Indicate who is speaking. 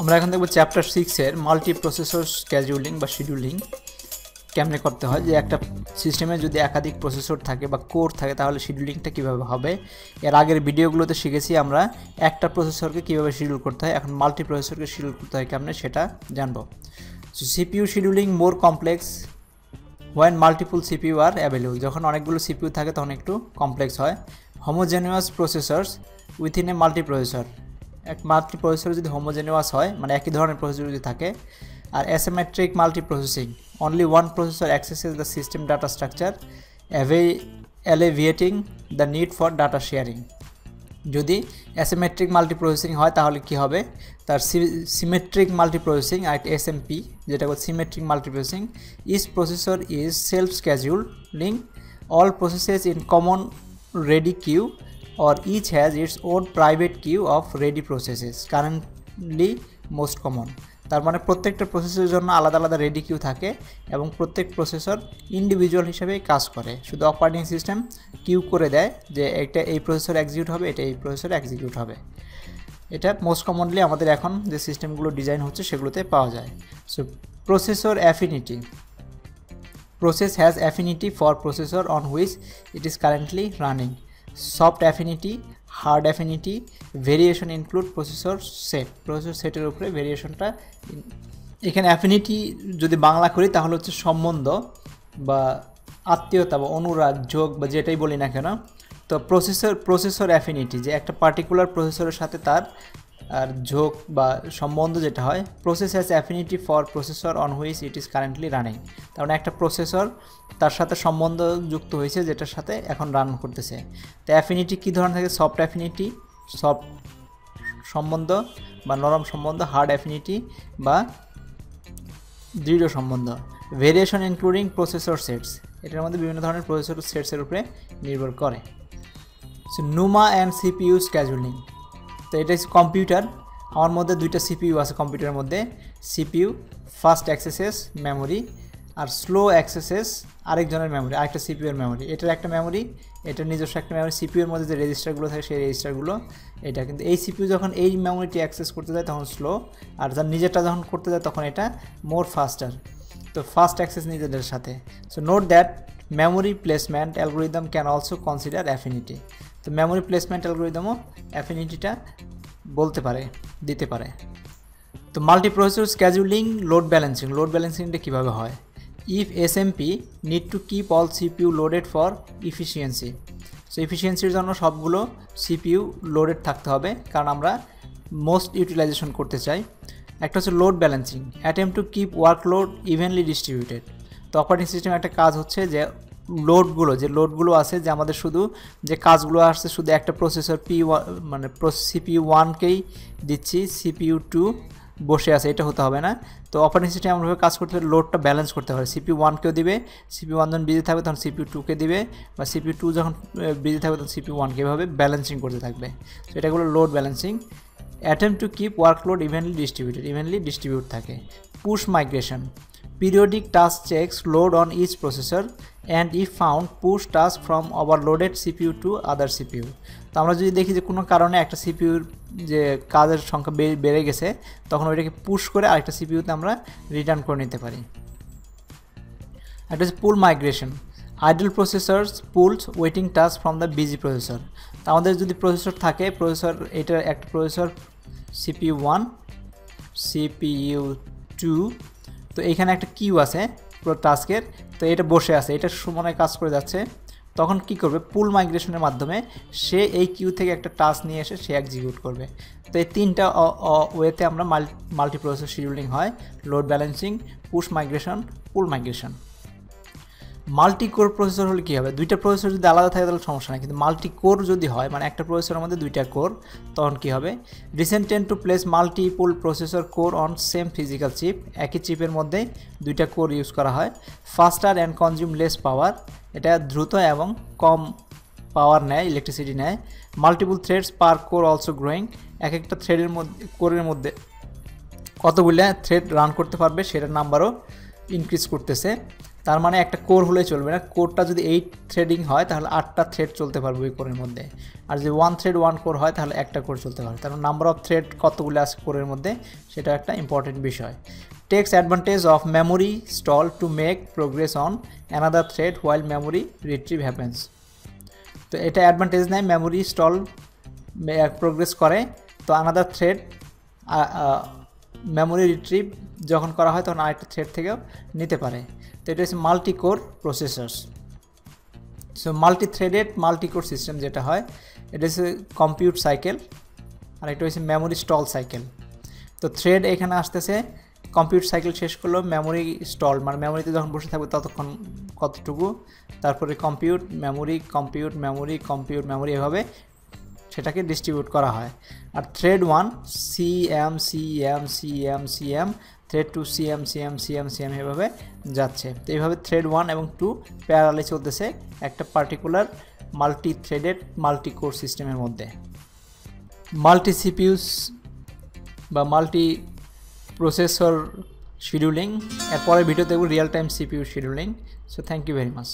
Speaker 1: আমরা এখন দেখব চ্যাপ্টার সিক্সের মাল্টি প্রসেসর স্ক্যাজুলিং বা শিডিউলিং কেমনে করতে হয়? যে একটা সিস্টেমে যদি একাধিক প্রসেসর থাকে বা কোর থাকে, তাহলে শিডিউলিংটা কীভাবে হবে? এর আগের ভিডিওগুলোতে শিখেছি আমরা একটা প্রসেসরকে কীভাবে শিডিউল করতে হয়। এখন মাল্টি প্রসেসরকে শিডিউল করতে হয় কেমনে সেটা জানব। So CPU scheduling more complex when multiple CPU are available যখন অনেকগুলো সিপিইউ থাকে, তখন একটু কমপ্লেক্স হয়। Homogeneous processors within a multiprocessor এক মাল্টি প্রসেসর যদি হোমোজেনিয়াস হয় মানে একই ধরনের প্রসেসর যদি থাকে, আর asymmetric multiprocessing only one processor accesses the system data structure অ্যাভে alleviating the need for data sharing যদি অ্যাসিমেট্রিক মাল্টি প্রসেসিং হয়, তাহলে কি হবে? তার সিমেট্রিক মাল্টি প্রসেসিং আর এস এম পি যেটা symmetric multiprocessing is processor is self scheduling all processes in common ready queue or each has its own private queue of ready processes, currently most common. তার মানে প্রত্যেকটা প্রসেসের জন্য আলাদা আলাদা ready Q থাকে এবং প্রত্যেক প্রসেসর ইন্ডিভিজুয়াল হিসেবেই কাজ করে। শুধু অপারেটিং সিস্টেম কিউ করে দেয় যে এটা এই প্রসেসর এক্সিকিউট হবে, এটা এই প্রসেসর এক্সিকিউট হবে। এটা মোস্ট কমনলি আমাদের এখন যে সিস্টেমগুলো ডিজাইন হচ্ছে সেগুলোতে পাওয়া যায়। So processor affinity process has affinity for processor on which it is currently running soft affinity hard affinity variation include processor set processor সেটের উপরে ভেরিয়েশনটা এখানে অ্যাফিনিটি যদি বাংলা করি, তাহলে হচ্ছে সম্বন্ধ বা আত্মীয়তা বা অনুরাগ, যোগ বা যেটাই বলি না কেন, তো প্রসেসর প্রসেসর অ্যাফিনিটি যে একটা পার্টিকুলার প্রসেসরের সাথে তার আর ঝোঁক বা সম্বন্ধ যেটা হয় process has affinity for processor on which it is currently running তার মানে একটা প্রসেসর তার সাথে সম্বন্ধ যুক্ত হয়েছে, যেটার সাথে এখন রান করতেছে। তো অ্যাফিনিটি কী ধরনের থাকে? সফট অ্যাফিনিটি সফট সম্বন্ধ বা নরম সম্বন্ধ হার্ড অ্যাফিনিটি বা দৃঢ় সম্বন্ধ। ভেরিয়েশন ইনক্লুডিং প্রসেসর সেটস এটার মধ্যে বিভিন্ন ধরনের প্রসেসর সেটসের উপরে নির্ভর করে। So NUMA and CPU scheduling তো এটা হচ্ছে কম্পিউটার আমার মধ্যে দুইটা সিপিইউ আছে কম্পিউটারের মধ্যে। সিপিইউ ফাস্ট অ্যাক্সেসেস মেমোরি আর স্লো অ্যাক্সেসেস আরেকজনের মেমোরি আরেকটা সিপিউর মেমোরি এটার একটা মেমোরি এটার নিজস্ব একটা মেমোরি সিপিউর মধ্যে যে রেজিস্টারগুলো থাকে সেই রেজিস্টারগুলো এটা কিন্তু এই সিপিউ যখন এই মেমোরিটি অ্যাক্সেস করতে যায় তখন স্লো আর যার নিজেরটা যখন করতে যায় তখন এটা মোর ফাস্টার তো ফাস্ট অ্যাক্সেস নিজেদের সাথে। So note that memory placement algorithm can also consider affinity তো মেমোরি প্লেসমেন্ট অ্যালগোরিদমও অ্যাফিনিটিটা বলতে পারে, দিতে পারে। তো multiprocessor scheduling load balancing load ব্যালেন্সিংটা কীভাবে হয়? If S M P need to keep all CPU loaded for efficiency so ইফিসিয়েন্সির জন্য সবগুলো সিপিইউ লোডেড থাকতে হবে, কারণ আমরা মোস্ট ইউটিলাইজেশন করতে চাই। একটা হচ্ছে load balancing attempt to keep workload evenly distributed তো অপারেটিং সিস্টেম একটা কাজ হচ্ছে যে লোডগুলো, যে লোডগুলো আছে যে আমাদের শুধু যে কাজগুলো আসছে শুধু একটা প্রসেসর পি মানে সিপিইউ ওয়ানকেই দিচ্ছি সিপিইউ টু বসে আছে, এটা হতে হবে না। তো অপারেটিং সিস্টেম এমনভাবে কাজ করতে হবে লোডটা ব্যালেন্স করতে হবে। সিপিউ ওয়ানকেও দিবে সিপিউ ওয়ান যখন বিজি থাকবে তখন সিপি টুকে দিবে, বা সিপি টু যখন বিজি থাকবে তখন সিপিউ ওয়ানকে এভাবে ব্যালেন্সিং করতে থাকবে। তো এটাগুলো load balancing attempt to keep workload evenly distributed evenly distribute থাকে। Push migration periodic task checks load on each processor and if found push task from overloaded CPU to other CPU তো আমরা যদি দেখি যে কোনো কারণে একটা সিপিউর যে কাজের সংখ্যা বেড়ে গেছে, তখন ওইটাকে পুশ করে আরেকটা সিপিউতে আমরা রিটার্ন করে নিতে পারি। একটা হচ্ছে pull migration idle processor pulls waiting task from the busy processor তো আমাদের যদি প্রসেসর থাকে প্রসেসর এটার একটা processor CPU one CPU two তো এইখানে একটা কিউ আছে পুরো টাস্কের তো এটা বসে আছে, এটা সমানে কাজ করে যাচ্ছে। তখন কি করবে? পুল মাইগ্রেশনের মাধ্যমে সে এই কিউ থেকে একটা টাস্ক নিয়ে এসে সে এক্সিকিউট করবে। তো এই তিনটা ওয়েতে আমরা মাল্টি প্রসেসর শিডিউলিং হয় load balancing push migration pull migration multicore processor হলে কী হবে? দুইটা প্রসেসর যদি আলাদা থাকে তাহলে সমস্যা নেই। কিন্তু মাল্টি কোর যদি হয় মানে একটা প্রসেসরের মধ্যে দুইটা কোর তখন কী হবে? Recent trend to place multiple processor core on same physical chip একই চিপের মধ্যে দুইটা কোর ইউজ করা হয়। Faster and consume less power এটা দ্রুত এবং কম পাওয়ার নেয় ইলেকট্রিসিটি নেয়। Multiple threads per core also growing এক একটা থ্রেডের মধ্যে কোরের মধ্যে কতগুলো থ্রেড রান করতে পারবে, সেটার নাম্বারও ইনক্রিজ করতেছে। তার মানে একটা কোর হলে চলবে না। কোরটা যদি এইট থ্রেডিং হয়, তাহলে আটটা থ্রেড চলতে পারবে ওই কোরের মধ্যে। আর যদি ওয়ান থ্রেড ওয়ান কোর হয়, তাহলে একটা কোর চলতে পারবে। তার নাম্বার অফ থ্রেড কতগুলো আছে কোরের মধ্যে, সেটা একটা ইম্পর্টেন্ট বিষয়। Takes advantage of memory stall to make progress on another thread while memory retrieve happens তো এটা অ্যাডভান্টেজ নেয় মেমোরি স্টল প্রোগ্রেস করে। তো আনাদার থ্রেড মেমোরি রিট্রিভ যখন করা হয় তখন আরেকটা থ্রেড থেকেও নিতে পারে। তো এটা হচ্ছে multicore processors so multithreaded multicore system যেটা হয়, এটা হচ্ছে কম্পিউট সাইকেল আর এটা হচ্ছে মেমোরি স্টল সাইকেল তো থ্রেড এখানে আসতেছে কম্পিউট সাইকেল শেষ করল মেমোরি স্টল মানে মেমোরিতে যখন বসে থাকবে ততক্ষণ কতটুকু, তারপরে compute memory compute memory compute memory এভাবে সেটাকে ডিস্ট্রিবিউট করা হয়। আর thread one C M C M C M C M thread two C M C M C M C M এভাবে যাচ্ছে। তো এইভাবে থ্রেড ওয়ান এবং টু প্যারালে চলতেছে একটা particular multi threaded multi core সিস্টেমের মধ্যে মাল্টি সিপিউস বা মাল্টি প্রসেসর শিডিউলিং এরপরে ভিডিও দেখব real time CPU scheduling so thank you very much